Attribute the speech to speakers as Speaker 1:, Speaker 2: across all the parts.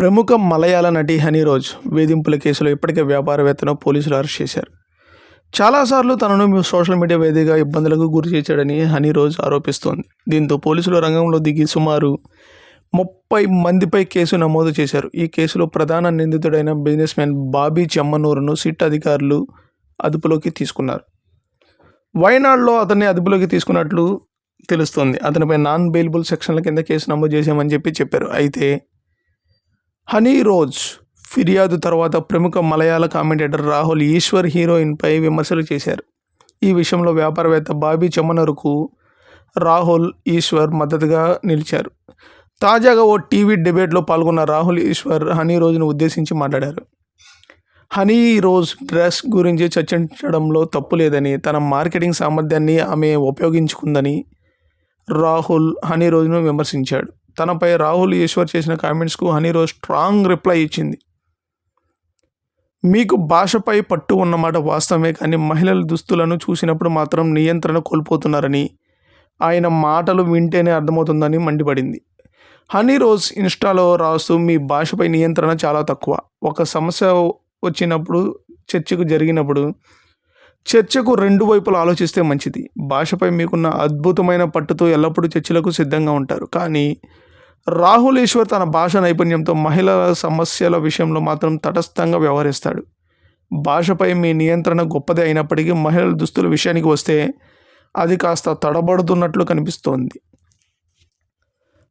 Speaker 1: ప్రముఖ మలయాళ నటి honey rose వేధింపుల కేసులో ఇప్పటికే వ్యాపారవేత్తను పోలీసులు అరెస్ట్ చేశారు. చాలాసార్లు తనను సోషల్ మీడియా వేదికగా ఇబ్బందులకు గురి చేశాడని హనీ రోజ్ ఆరోపిస్తోంది. దీంతో పోలీసులు రంగంలో దిగి సుమారు ముప్పై మందిపై కేసు నమోదు చేశారు. ఈ కేసులో ప్రధాన నిందితుడైన బిజినెస్ మ్యాన్ బాబీ చెమ్మనూరును సిట్ అధికారులు అదుపులోకి తీసుకున్నారు. వయనాడులో అతన్ని అదుపులోకి తీసుకున్నట్లు తెలుస్తోంది. అతనిపై నాన్ బెయిలబుల్ సెక్షన్ల కింద కేసు నమోదు చేశామని చెప్పి చెప్పారు. అయితే హనీ రోజ్ ఫిర్యాదు తర్వాత ప్రముఖ మలయాళ కామెంటేటర్ రాహుల్ ఈశ్వర్ హీరోయిన్పై విమర్శలు చేశారు. ఈ విషయంలో వ్యాపారవేత్త బాబీ చెమ్మనరుకు రాహుల్ ఈశ్వర్ మద్దతుగా నిలిచారు. తాజాగా ఓ టీవీ డిబేట్లో పాల్గొన్న రాహుల్ ఈశ్వర్ హనీ రోజును ఉద్దేశించి మాట్లాడారు. హనీ రోజ్ డ్రెస్ గురించి చర్చించడంలో తప్పు లేదని తన మార్కెటింగ్ సామర్థ్యాన్ని ఆమె ఉపయోగించుకుందని రాహుల్ హనీ రోజును విమర్శించాడు. తనపై రాహుల్ ఈశ్వర్ చేసిన కామెంట్స్కు హనీ రోజ్ స్ట్రాంగ్ రిప్లై ఇచ్చింది. మీకు భాషపై పట్టు ఉన్నమాట వాస్తవమే కానీ మహిళల దుస్తులను చూసినప్పుడు మాత్రం నియంత్రణ కోల్పోతున్నారని ఆయన మాటలు వింటేనే అర్థమవుతుందని మండిపడింది. హనీ రోజ్ ఇన్స్టాలో రాస్తూ మీ భాషపై నియంత్రణ చాలా తక్కువ. ఒక సమస్య వచ్చినప్పుడు చర్చకు జరిగినప్పుడు చర్చకు రెండు వైపులు ఆలోచిస్తే మంచిది. భాషపై మీకున్న అద్భుతమైన పట్టుతో ఎల్లప్పుడూ చర్చలకు సిద్ధంగా ఉంటారు. కానీ రాహుల్ ఈశ్వర్ తన భాష నైపుణ్యంతో మహిళల సమస్యల విషయంలో మాత్రం తటస్థంగా వ్యవహరిస్తాడు. భాషపై మీ నియంత్రణ గొప్పదే అయినప్పటికీ మహిళల దుస్తుల విషయానికి వస్తే అది కాస్త తడబడుతున్నట్లు కనిపిస్తోంది.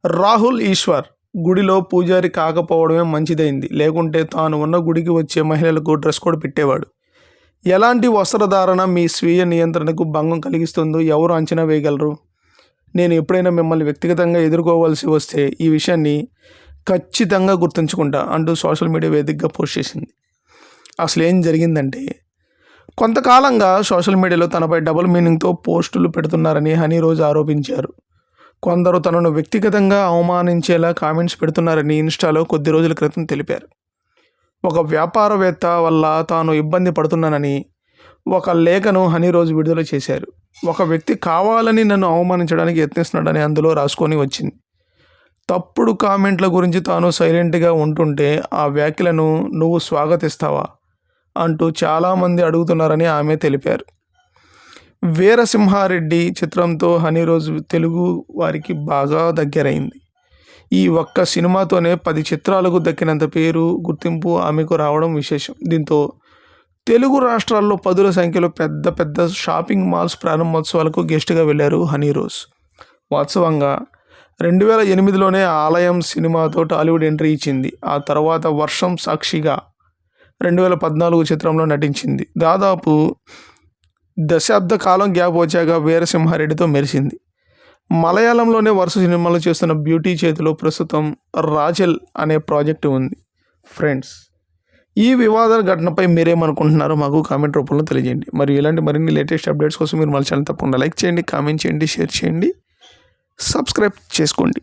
Speaker 1: రాహుల్ ఈశ్వర్ గుడిలో పూజారి కాకపోవడమే మంచిదైంది. లేకుంటే తాను ఉన్న గుడికి వచ్చే మహిళలకు డ్రెస్ కోడ్ పెట్టేవాడు. ఎలాంటి వస్త్రధారణ మీ స్వీయ నియంత్రణకు భంగం కలిగిస్తుందో ఎవరు అంచనా వేయగలరు? నేను ఎప్పుడైనా మిమ్మల్ని వ్యక్తిగతంగా ఎదుర్కోవాల్సి వస్తే ఈ విషయాన్ని ఖచ్చితంగా గుర్తుంచుకుంటా అంటూ సోషల్ మీడియా వేదికగా పోస్ట్ చేసింది. అసలు ఏం జరిగిందంటే కొంతకాలంగా సోషల్ మీడియాలో తనపై డబుల్ మీనింగ్తో పోస్టులు పెడుతున్నారని హనీ రోజు ఆరోపించారు. కొందరు తనను వ్యక్తిగతంగా అవమానించేలా కామెంట్స్ పెడుతున్నారని ఇన్స్టాలో కొద్ది రోజుల క్రితం తెలిపారు. ఒక వ్యాపారవేత్త వల్ల తాను ఇబ్బంది పడుతున్నానని ఒక లేఖను హనీ రోజు విడుదల చేశారు. ఒక వ్యక్తి కావాలని నన్ను అవమానించడానికి యత్నిస్తున్నాడని అందులో రాసుకొని వచ్చింది. తప్పుడు కామెంట్ల గురించి తాను సైలెంట్గా ఉంటుంటే ఆ వ్యాఖ్యలను నువ్వు స్వాగతిస్తావా? అంటూ చాలామంది అడుగుతున్నారని ఆమె తెలిపారు. వీరసింహారెడ్డి చిత్రంతో హనీ రోజ్ తెలుగు వారికి బాగా దగ్గరైంది. ఈ ఒక్క సినిమాతోనే పది చిత్రాలకు దక్కినంత పేరు గుర్తింపు ఆమెకు రావడం విశేషం. దీంతో తెలుగు రాష్ట్రాల్లో పదుల సంఖ్యలో పెద్ద పెద్ద షాపింగ్ మాల్స్ ప్రారంభోత్సవాలకు గెస్ట్గా వెళ్ళారు హనీ రోజ్. వాస్తవంగా రెండు వేల ఎనిమిదిలోనే ఆలయం సినిమాతో టాలీవుడ్ ఎంట్రీ ఇచ్చింది. ఆ తర్వాత వర్షం సాక్షిగా రెండు వేల పద్నాలుగు చిత్రంలో నటించింది. దాదాపు దశాబ్ద కాలం గ్యాప్ వచ్చాక వీరసింహారెడ్డితో మెరిసింది. మలయాళంలోనే వరుస సినిమాలు చేస్తున్న బ్యూటీ చేతిలో ప్రస్తుతం రాజెల్ అనే ప్రాజెక్టు ఉంది. ఫ్రెండ్స్ ఈ వివాదాల ఘటనపై మీరేమనుకుంటున్నారో మాకు కామెంట్ రూపంలో తెలియజేయండి. మరియు ఇలాంటి మరిన్ని లేటెస్ట్ అప్డేట్స్ కోసం మీరు మన ఛానల్ తప్పకుండా లైక్ చేయండి కామెంట్ చేయండి షేర్ చేయండి సబ్స్క్రైబ్ చేసుకోండి.